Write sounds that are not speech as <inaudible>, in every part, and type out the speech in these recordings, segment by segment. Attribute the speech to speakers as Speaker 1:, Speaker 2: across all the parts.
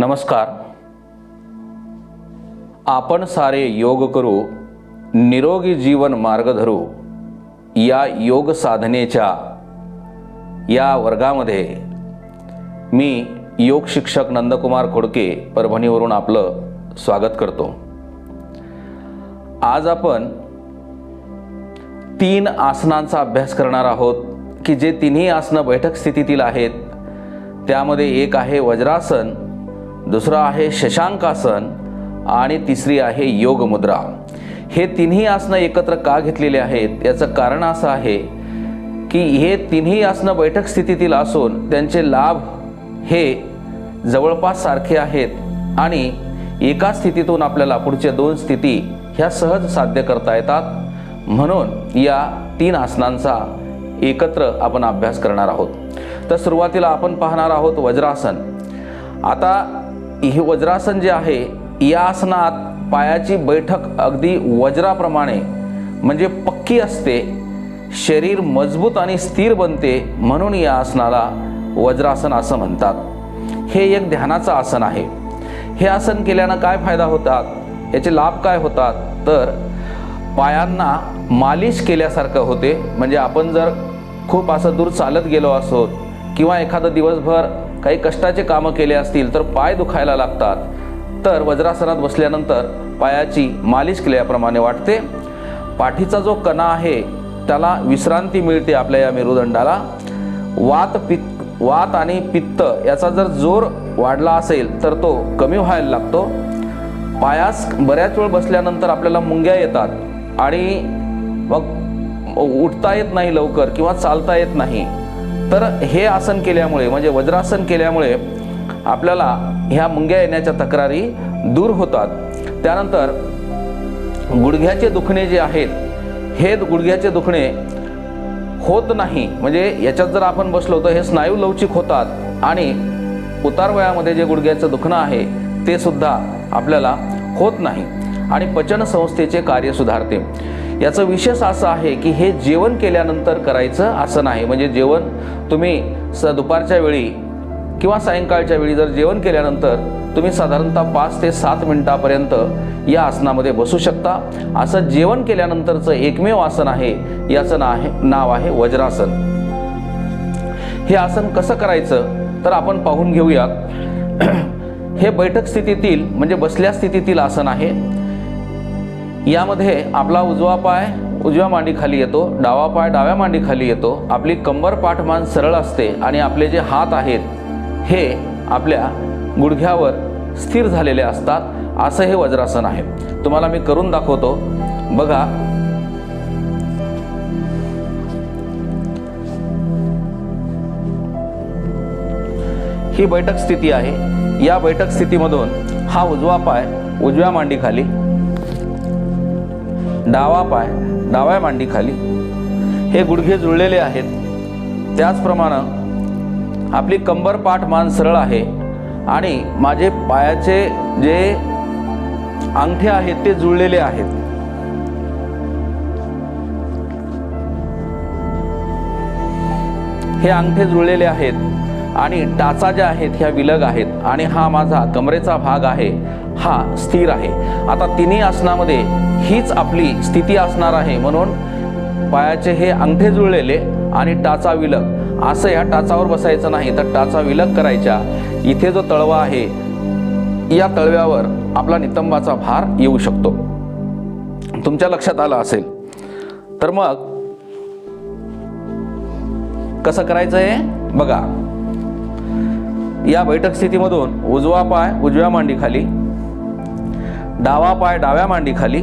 Speaker 1: नमस्कार. आपण सारे योग करू निरोगी जीवन मार्ग धरू या योग साधनेच्या या वर्गामध्ये मी योग शिक्षक नंदकुमार खोडके परभणीवरून आपलं स्वागत करतो. आज आपण तीन आसनांचा अभ्यास करणार आहोत की जे तिन्ही आसनं बैठक स्थितीतील आहेत त्यामध्ये एक आहे वज्रासन दुसरं आहे शशांकासन आणि तिसरी आहे योग मुद्रा. हे तिन्ही आसनं एकत्र का घेतलेले आहेत? याचं कारण असं आहे की हे तिन्ही आसनं बैठक स्थितीतील असून त्यांचे लाभ हे जवळपास सारखे आहेत आणि एका स्थितीतून आपल्याला पुढच्या दोन स्थिती ह्या सहज साध्य करता येतात. म्हणून या तीन आसनांचा एकत्र आपण अभ्यास करणार आहोत. तर सुरुवातीला आपण पाहणार आहोत वज्रासन. आता हे वज्रासन जे आहे या आसनात पायाची बैठक अगदी वज्राप्रमाणे म्हणजे पक्की असते शरीर मजबूत आणि स्थिर बनते म्हणून या आसनाला वज्रासन असं म्हणतात. हे एक ध्यानाचं आसन आहे. हे आसन केल्यानं काय फायदा होतात? याचे लाभ काय होतात? तर पायांना मालिश केल्यासारखं होते. म्हणजे आपण जर खूप असं दूर चालत गेलो असोत किंवा एखादं दिवसभर काही कष्टाचे कामं केले असतील तर पाय दुखायला लागतात. तर वज्रासनात बसल्यानंतर पायाची मालिश केल्याप्रमाणे वाटते. पाठीचा जो कणा आहे त्याला विश्रांती मिळते आपल्या या मेरुदंडाला. वात पित्त वात आणि पित्त याचा जर जोर वाढला असेल तर तो कमी व्हायला लागतो. पायास बऱ्याच वेळ बसल्यानंतर आपल्याला मुंग्या येतात आणि मग उठता येत नाही लवकर किंवा चालता येत नाही. तर हे आसन केल्यामुळे म्हणजे वज्रासन केल्यामुळे आपल्याला ह्या मुंग्या येण्याच्या तक्रारी दूर होतात. त्यानंतर गुडघ्याचे दुखणे जे आहेत हे गुडघ्याचे दुखणे होत नाही. म्हणजे याच्यात जर आपण बसलो तर हे स्नायू लवचिक होतात आणि उतार वयामध्ये जे गुडघ्याचं दुखणं आहे ते सुद्धा आपल्याला होत नाही. आणि पचन संस्थेचे कार्य सुधारते. याचं विशेष असं आहे की हे जेवण केल्यानंतर करायचं असं नाही. म्हणजे जेवण तुम्ही स दुपारच्या वेळी किंवा सायंकाळच्या वेळी जर जेवण केल्यानंतर तुम्ही साधारणतः पाच ते सात मिनटापर्यंत या आसनामध्ये बसू शकता. असं जेवण केल्यानंतरचं एकमेव आसन आहे याचं ना आहे नाव आहे वज्रासन. हे आसन कसं करायचं तर आपण पाहून घेऊयात. <clears throat> हे बैठक स्थितीतील म्हणजे बसल्या स्थितीतील आसन आहे. यामध्ये आपला उजवा पाय उजव्या मांडीखाली येतो डावा पाय डाव्या मांडीखाली येतो. आपली कंबर पाठमान सरळ असते आणि आपले जे हात आहेत हे आपल्या गुडघ्यावर स्थिर झालेले असतात. असं हे वज्रासन आहे. तुम्हाला मी करून दाखवतो. बघा. ही बैठक स्थिती आहे. या बैठक स्थितीमधून हा उजवा पाय उजव्या मांडीखाली डावा पाय डाव्या मांडीखाली. हे गुडघे जुळलेले आहेत. त्याचप्रमाणे आपली कंबर पाठ मान सरळ आहे आणि माझे पायाचे जे अंगठे आहेत ते जुळलेले आहेत. हे अंगठे जुळलेले आहेत आणि टाचा ज्या आहेत ह्या विलग आहेत आणि हा माझा कमरेचा भाग आहे हा स्थिर आहे. आता तिन्ही आसनामध्ये हीच आपली स्थिती असणार आहे. म्हणून पायाचे हे अंगठे जुळलेले आणि टाचा विलग. असं या टाचावर बसायचं नाही तर टाचा विलग करायच्या. इथे जो तळवा आहे या तळव्यावर आपला नितंबाचा भार येऊ शकतो. तुमच्या लक्षात आलं असेल. तर मग कसं करायचं आहे बघा. या बैठक स्थितीमधून उजवा पाय उजव्या मांडीखाली डावा पाय डाव्या मांडीखाली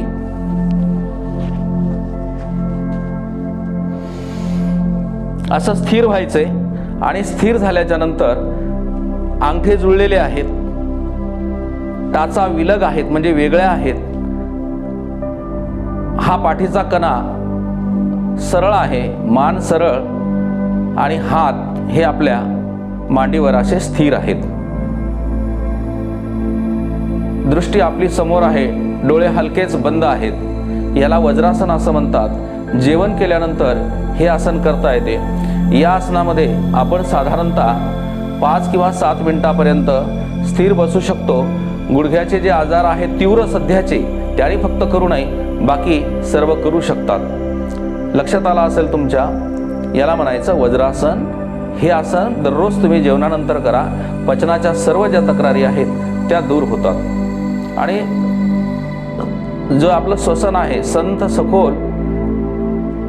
Speaker 1: असं स्थिर व्हायचंय आणि स्थिर झाल्याच्यानंतर अंगठे जुळलेले आहेत. टाचा विलग आहेत म्हणजे वेगळ्या आहेत. हा पाठीचा कणा सरळ आहे मान सरळ आणि हात हे आपल्या मांडीवर असे स्थिर आहेत. दृष्टी आपली समोर आहे डोळे हलकेच बंद आहेत. याला वज्रासन असं म्हणतात. जेवण केल्यानंतर हे आसन करता येते. या आसनामध्ये आपण साधारणतः पाच किंवा सात मिनिटापर्यंत स्थिर बसू शकतो. गुडघ्याचे जे आजार आहेत तीव्र सध्याचे त्याने फक्त करू नये. बाकी सर्व करू शकतात. लक्षात आला असेल तुमच्या? याला म्हणायचं वज्रासन. हे आसन दररोज तुम्ही जेवणानंतर करा. पचनाच्या सर्व ज्या तक्रारी आहेत त्या दूर होतात. आणि जो आपलं श्वसन आहे संत सखोल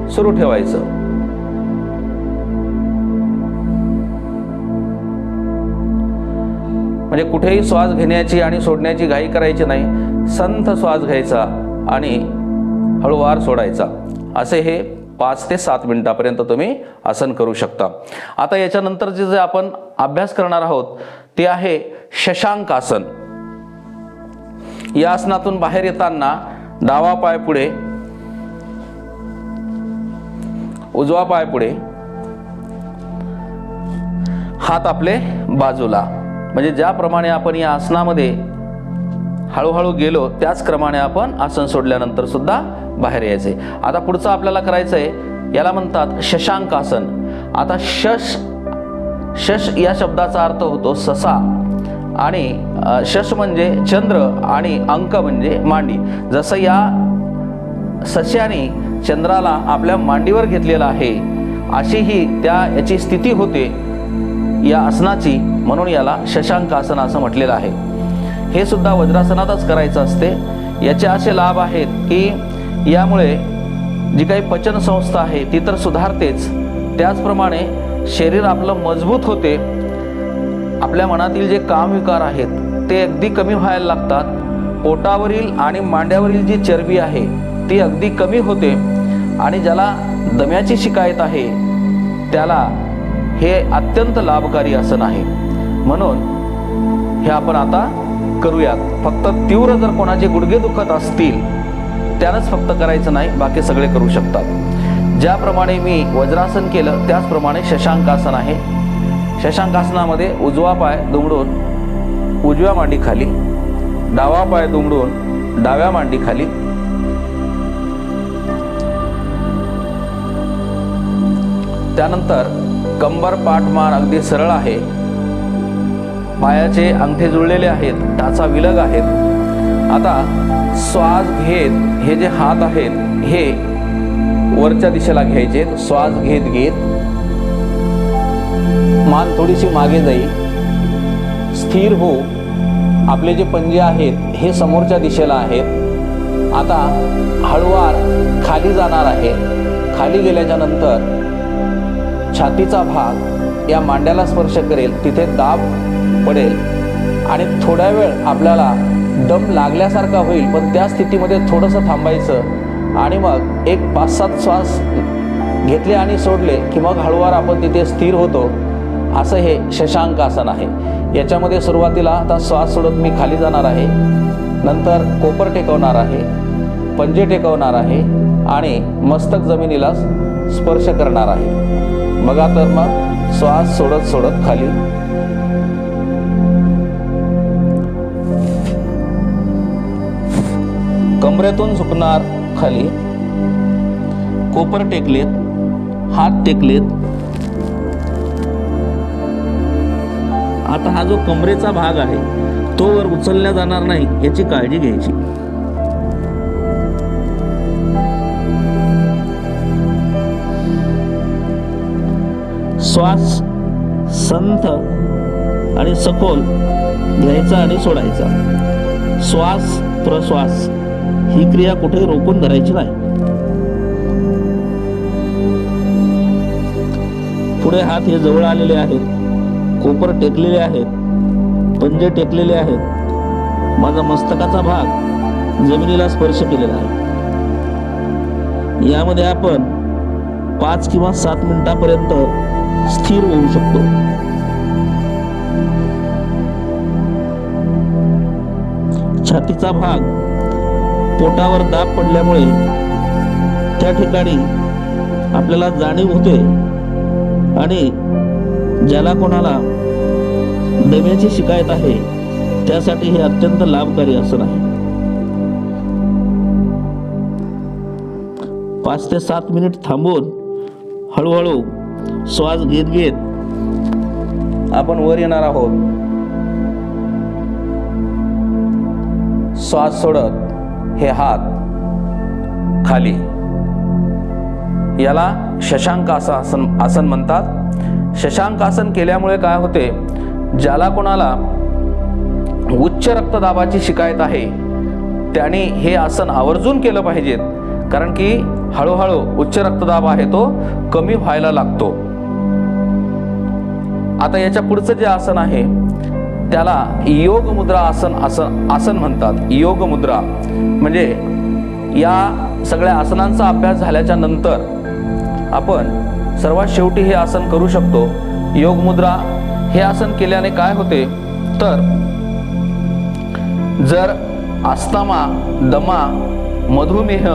Speaker 1: सुरू ठेवायचं. म्हणजे कुठेही श्वास घेण्याची आणि सोडण्याची घाई करायची नाही संथ श्वास घ्यायचा आणि हळूवार सोडायचा. असे हे पाच ते सात मिनिटापर्यंत तुम्ही आसन करू शकता. आता याच्यानंतर जे जे आपण अभ्यास करणार आहोत ते आहे शशांक आसन. या आसनातून बाहेर येताना डावा पाय पुढे उजवा पाय पुढे. हात आपले बाजूला. म्हणजे ज्याप्रमाणे आपण या आसनामध्ये हळूहळू गेलो त्याच क्रमाने आपण आसन सोडल्यानंतर सुद्धा बाहेर यायचे. आता पुढचं आपल्याला करायचं आहे याला म्हणतात शशांक आसन. आता शश शश या शब्दाचा अर्थ होतो ससा. आणि शश म्हणजे चंद्र आणि अंक म्हणजे मांडी. जसं या सस्याने चंद्राला आपल्या मांडीवर घेतलेला आहे. अशी ही त्या याची स्थिती होते. या आसनाची म्हणून याला शशांक आसन असं म्हटलेलं आहे. हे सुद्धा वज्रासनातच करायचं असते. याचे असे लाभ आहेत की यामुळे जी काही पचन संस्था आहे ती तर सुधारतेच. त्याचप्रमाणे शरीर आपलं मजबूत होते. आपल्या मनातील जे कामविकार आहेत ते अगदी कमी व्हायला लागतात. पोटावरील आणि मांड्यावरील जी चरबी आहे ती अगदी कमी होते आणि ज्याला दम्याची शिकायत आहे त्याला हे अत्यंत लाभकारी आसन आहे. म्हणून हे आपण आता करूयात. फक्त तीव्र जर कोणाचे गुडघे दुखत असतील त्यानंच फक्त करायचं नाही बाकी सगळे करू शकतात. ज्याप्रमाणे मी वज्रासन केलं त्याचप्रमाणे शशांकासन आहे. शशांकासनामध्ये उजवा पाय दुमडून उजव्या मांडीखाली डावा पाय दुमडून डाव्या मांडीखाली त्यानंतर कंबर पाठमान अगदी सरळ आहे. पायाचे अंगठे जुळलेले आहेत टाचा विलग आहेत आता श्वास घेत हे जे हात आहेत हे वरच्या दिशेला घ्यायचे. श्वास घेत घेत मान थोडीशी मागे जाईल स्थिर हो. आपले जे पंजे आहेत हे समोरच्या दिशेला आहेत. आता हळुवार खाली जाणार आहे. खाली गेल्याच्यानंतर छातीचा भाग या मांड्याला स्पर्श करेल तिथे दाब पडेल. आणि थोड्या वेळ आपल्याला दम लागल्यासारखा होईल पण त्या स्थितीमध्ये थोडंसं थांबायचं. आणि मग एक पाच सात श्वास घेतले आणि सोडले की मग हळूवार आपण तिथे स्थिर होतो. असं हे शशांक आसन आहे. याच्यामध्ये सुरुवातीला आता श्वास सोडत मी खाली जाणार आहे. नंतर कोपर टेकवणार आहे पंजे टेकवणार आहे आणि मस्तक जमिनीला स्पर्श करणार आहे. बघा तर मग श्वास सोडत सोडत खाली. कमरेतून झुकणार खाली. कोपर टेकलेत हात टेकलेत. आता हा जो कमरेचा भाग आहे तो वर उचलला जाणार नाही याची काळजी घ्यायची. श्वास संथ आणि सखोल घ्यायचा आणि सोडायचा. श्वास प्रश्वास ही क्रिया कुठे रोखून धरायची नाही. पुढे हात हे जवळ आलेले आहेत कोपर टेकलेले आहेत पंजे टेकलेले आहेत. माझा मस्तकाचा भाग जमिनीला स्पर्श केलेला आहे. यामध्ये आपण पाच किंवा सात मिनिटापर्यंत स्थिर होऊ शकतो. छातीचा भाग पोटावर दाब पडल्यामुळे त्या ठिकाणी आपल्याला जाणीव होते आणि ज्याला कोणाला दम्याची शिकायत आहे त्यासाठी हे अत्यंत लाभकारी आसन आहे. पाच ते सात मिनिट थांबून हळूहळू श्वास घेत घेत आपण वर येणार आहोत. श्वास सोडत हे हात खाली. याला शशांक असं आसन आसन म्हणतात. शशांक आसन केल्यामुळे काय होते? ज्याला कोणाला उच्च रक्तदाबाची शिकायत आहे त्याने हे आसन आवर्जून केलं पाहिजेत. कारण की हळूहळू उच्च रक्तदाब आहे तो कमी व्हायला लागतो. आता याच्या पुढचं जे आसन आहे त्याला योग मुद्रा आसन आसन आसन म्हणतात. योग मुद्रा. म्हणजे या सगळ्या आसनांचा अभ्यास झाल्याच्यानंतर आपण सर्वात शेवटी हे आसन करू शकतो. योग मुद्रा. हे आसन केल्याने काय होते? तर जर आस्थमा दमा मधुमेह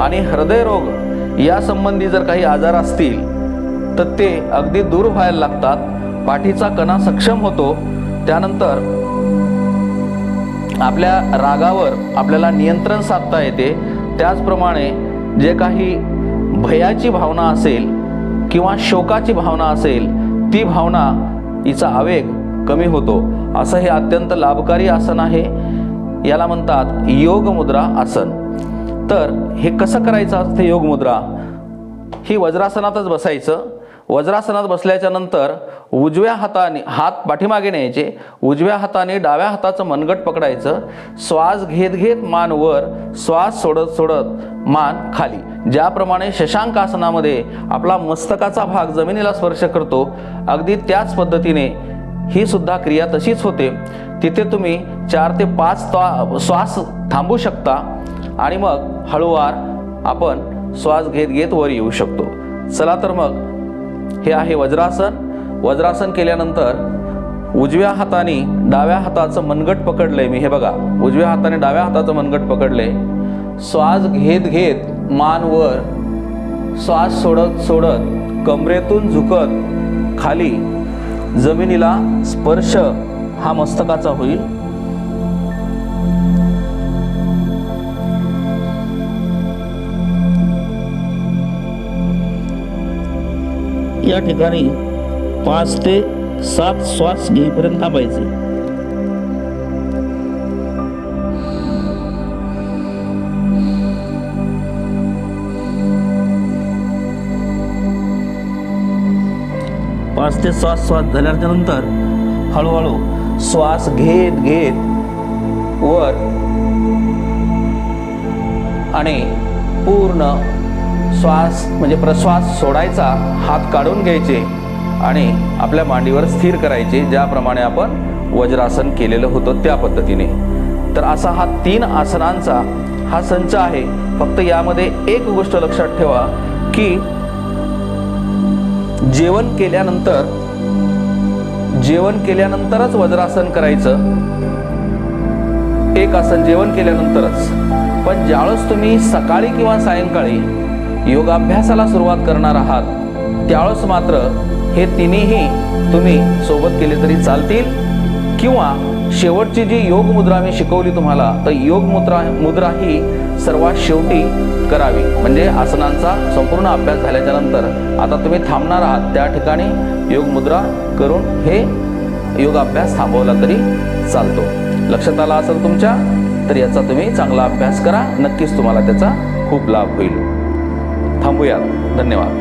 Speaker 1: आणि हृदयरोग यासंबंधी जर काही आजार असतील तर ते अगदी दूर व्हायला लागतात. पाठीचा कणा सक्षम होतो त्यानंतर आपल्या रागावर आपल्याला नियंत्रण साधता येते. त्याचप्रमाणे जे काही भयाची भावना असेल किंवा शोकाची भावना असेल ती भावना हिचा आवेग कमी होतो. असं हे अत्यंत लाभकारी आसन आहे. याला म्हणतात योग मुद्रा आसन. तर हे कसं करायचं असतं योग मुद्रा? ही वज्रासनातच बसायचं. वज्रासनात बसल्याच्या नंतर उजव्या हाताने हात पाठीमागे न्यायचे उजव्या हाताने डाव्या हाताचं मनगट पकडायचं श्वास घेत घेत मान वर श्वास सोडत सोडत मान खाली. ज्याप्रमाणे शशांक आसनामध्ये आपला मस्तकाचा भाग जमिनीला स्पर्श करतो अगदी त्याच पद्धतीने ही सुद्धा क्रिया तशीच होते. तिथे तुम्ही चार ते पाच ता श्वास थांबू शकता आणि मग हळूवार आपण श्वास घेत घेत वर येऊ शकतो. चला तर मग हे आहे वज्रासन. वज्रासन केल्यानंतर उजव्या हाताने डाव्या हाताचं मनगट पकडले मी. हे बघा उजव्या हाताने डाव्या हाताचं मनगट पकडले श्वास घेत घेत मान वर श्वास सोडत सोडत कमरेतून झुकत खाली जमिनीला स्पर्श हा मस्तकाचा होईल.
Speaker 2: या ठिकाणी पाच ते सात श्वास घेईपर्यंत थांबायचे. पाच ते सात श्वास झाल्याच्यानंतर
Speaker 1: हळूहळू श्वास घेत घेत वर आणि पूर्ण श्वास म्हणजे प्रश्वास सोडायचा हात काढून घ्यायचे आणि आपल्या मांडीवर स्थिर करायचे ज्याप्रमाणे आपण वज्रासन केलेलं होतं त्या पद्धतीने. तर असा हा तीन आसनांचा हा संच आहे. फक्त यामध्ये एक गोष्ट लक्षात ठेवा की जेवण केल्यानंतर जेवण केल्यानंतरच वज्रासन करायचं. एक आसन जेवण केल्यानंतरच. पण ज्यावेळेस तुम्ही सकाळी किंवा सायंकाळी योगाभ्यासाला सुरुवात करणार आहात. त्यावेळेस मात्र हे तिन्ही तुम्ही सोबत केले तरी चालतील. किंवा शेवटची जी योग मुद्रा मी शिकवली तुम्हाला तर योग मुद्रा मुद्रा ही सर्वात शेवटी करावी. म्हणजे आसनांचा संपूर्ण अभ्यास झाल्याच्यानंतर आता तुम्ही थांबणार आहात त्या ठिकाणी योग मुद्रा करून हे योगाभ्यास थांबवला तरी चालतो. लक्षात आला असेल तुमच्या? तर याचा तुम्ही चांगला अभ्यास करा. नक्कीच तुम्हाला त्याचा खूप लाभ होईल. थांबूया धन्यवाद.